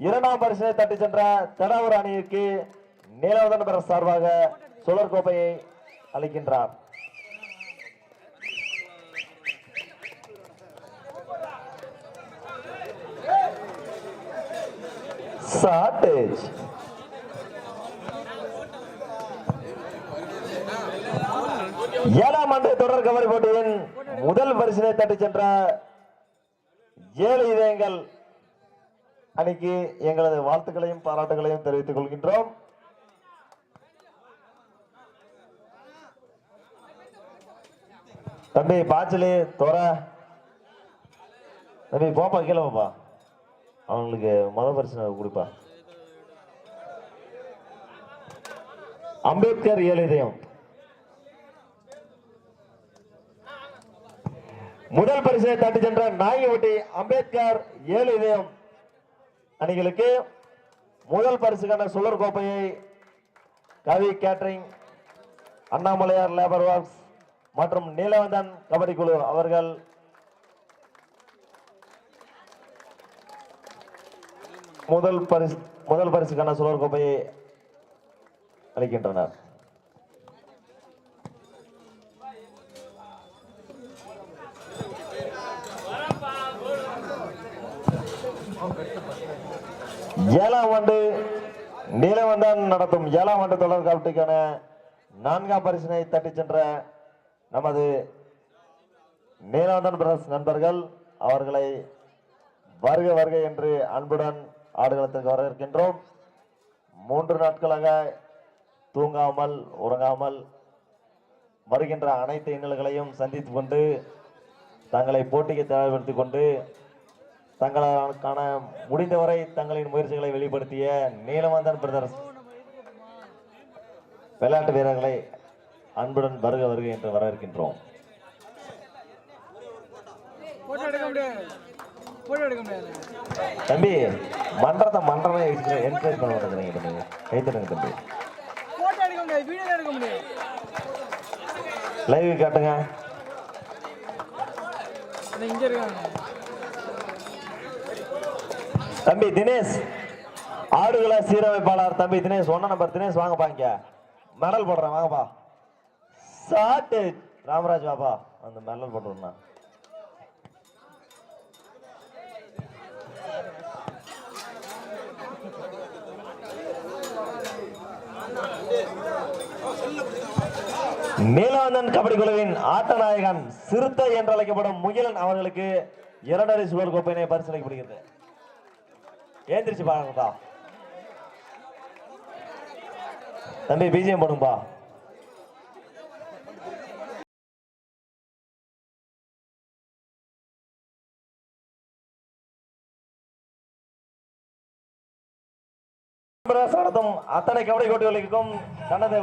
இரண்டாம் பரிசனை தட்டி சென்ற தடாவூர் அணிக்கு நீலவதன் பெற சார்பாக சுழற் கோப்பையை அளிக்கின்றார். சாட்டேஜ். ஏழாம் ஆண்டு தொடர் கபடி போட்டியின் முதல் பரிசினை தட்டி சென்ற ஏழு இதயங்கள் அணிக்கு எங்களது வாழ்த்துக்களையும் பாராட்டுகளையும் தெரிவித்துக் கொள்கின்றோம். தம்பி பாச்சலி தோற. தம்பி போப்பா கீழே போப்பா. அவங்களுக்கு மத பரிசு கொடுப்பா. அம்பேத்கர் ஏழு இதயம் முதல் பரிசை தட்டி சென்ற நாயகவட்டி அம்பேத்கர் ஏழு இதயம் அணிகளுக்கு முதல் பரிசுக்கான சுழற் கோப்பையை Kavi catering Annamalaiyar labour works மற்றும் நீலவந்தன் கபடி குழு அவர்கள் முதல் பரிசு முதல் பரிசுக்கான சுழற் கோப்பையை அளிக்கின்றனர். ஏழாம் ஆண்டு நீலவந்தன் நடத்தும் ஏழாம் ஆண்டு தொடர் கபடிக்கான நான்காம் பரிசினை தட்டி சென்ற நமது நீலவந்தன் பிரதர்ஸ் நண்பர்கள் அவர்களை வருக வருக என்று அன்புடன் ஆடுகளத்திற்கு வரவேற்கின்றோம். மூன்று நாட்களாக தூங்காமல் உறங்காமல் வருகின்ற அனைத்து இன்னல்களையும் சந்தித்துக் கொண்டு தங்களை போட்டிக்கு தேவைப்படுத்திக் கொண்டு தங்களுக்கான முடிந்தவரை தங்களின் முயற்சிகளை வெளிப்படுத்திய நீலவந்தன் பிரதர்ஸ். விளையாட்டு வீரர்களை அன்புடன் வருக வருக என்று வரவேற்கின்றோம். தம்பி மன்றத்தை மன்றமே என்கரேஜ் பண்ண மாட்டேங்கிறீங்க தம்பி கைத்தடுங்க தம்பி. லைவ் காட்டுங்க. இங்க இருக்காங்க. தம்பி தினேஷ் ஆடுகள சீரமைப்பாளர் தம்பி தினேஷ் ஒன்ன நம்பர் தினேஷ் வாங்கப்பா இங்க. மெடல் போடுறேன் வாங்கப்பா. சாட்டு. ராமராஜ் வாப்பா அந்த மெடல் போட்டுருண்ணா. நீலவந்தன் கபடி குழுவின் ஆட்ட நாயகன் சிறுத்தை என்று அழைக்கப்படும் முகிலன் அவர்களுக்கு இரண்டரை சுவர் கோப்பையினை பரிசளிக்கப்படுகிறது ஏந்திரிச்சு பாருங்கப்பா. தம்பி பிஜிஎம் போடுங்கப்பா. அத்தனை கபடி கோட்டுகளுக்கும் தனது